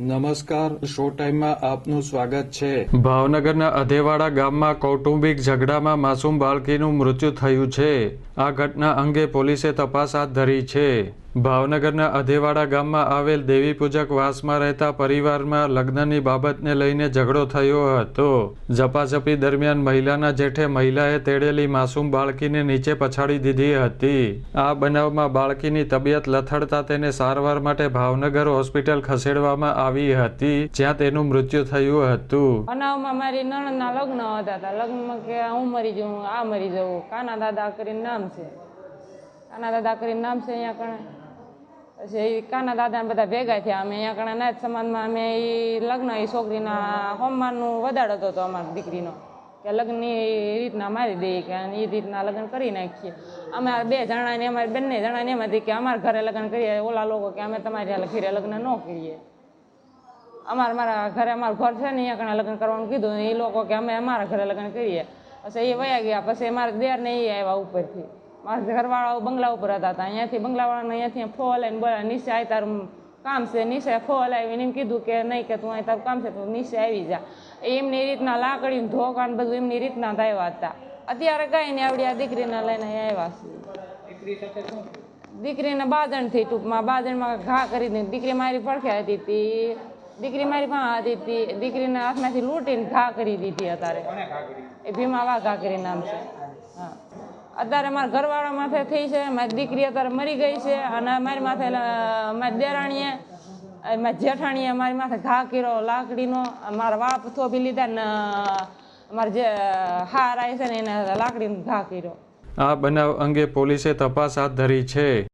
નમસ્કાર, શો ટાઈમમાં આપનું સ્વાગત છે. ભાવનગરના અધેવાડા ગામમાં કૌટુંબિક ઝઘડામાં માસૂમ બાળકીનું મૃત્યુ થયું છે. આ ઘટના અંગે પોલીસે તપાસ હાથ ધરી છે. ભાવનગરના અધેવાડા ગામમાં આવેલ દેવી પૂજક વાસમાં રહેતા પરિવારમાં લગ્નની બાબતને લઈને ઝઘડો થયો હતો. ઝપાઝપી દરમિયાન મહિલાના જેઠે મહિલાએ તેડેલી માસૂમ બાળકીને નીચે પછાડી દીધી હતી. આ બનાવમાં બાળકીની તબિયત લથડતા તેને સારવાર માટે ભાવનગર હોસ્પિટલ ખસેડવામાં આવી હતી, જ્યાં તેનું મૃત્યુ થયું હતું. બનાવમાં મારી નણના લગ્ન હતા લગ્નમાં કે હું મરી જઉં, આ મરી જવું. કાના દાદા કરીને નામ છે. કાના દાદા કરીને નામ છે અહીંયા કણે પછી કાના દાદા બધા ભેગા થયા. અમે અહીંયા કણા નાથ સમાજમાં, અમે એ લગ્ન એ છોકરીના હોમમાનનું વધારો હતો તો અમારી દીકરીનો. કે લગ્નની રીતના મારી દઈએ કે એ રીતના લગ્ન કરી નાખીએ. અમે બે જણાને, અમારે બંને જણાને એમ હતી કે અમારા ઘરે લગ્ન કરીએ. ઓલા લોકો કે અમે તમારી ઘરે લગ્ન ન કરીએ. અમારા મારા ઘરે, અમારું ઘર છે ને, અહીંયા કણે લગ્ન કરવાનું કીધું એ લોકો કે અમે અમારા ઘરે લગ્ન કરીએ. પછી એ વયા ગયા. પછી મારા દેર ને એ આવ્યા ઉપરથી. મારા ઘરવાળાઓ બંગલા ઉપર હતા હતા અહીંયાથી બંગલાવાળાને અહીંયાથી ફો લઈને બોલા નીચે આવી તારું કામ છે. નીચે ફો લાવીને એમ કીધું કે નહીં કે તું અહીં તારું કામ છે તું નીચે આવી જા. એમની રીતના લાકડી ધોકા ને બધું એમની રીતના આવ્યા હતા. અત્યારે કઈ નહીં આવડી આ દીકરીને લઈને આવ્યા છે. દીકરીને બાદણથી ટૂંકમાં બાદણમાં ઘા કરી દીધી દીકરી મારી પડખે હતી. તી દીકરી મારી પાસે હતી તી દીકરીના હાથમાંથી લૂંટીને ઘા કરી દીધી અત્યારે. એ ભીમા ઘા કરી નામ છે. હા. અત્યારે મારા ઘરવાળા માથે થઈ છે. મારી દીકરી અત્યારે મરી ગઈ છે અને મારી માથે મારી દેરાણીએ મારી જેઠાણીએ મારી માથે ઘા કર્યો લાકડીનો. મારા વાપ થોભી લીધા ને મારા જે હાર આવી છે ને એને લાકડીનો ઘા કર્યો. આ બનાવ અંગે પોલીસે તપાસ હાથ ધરી છે.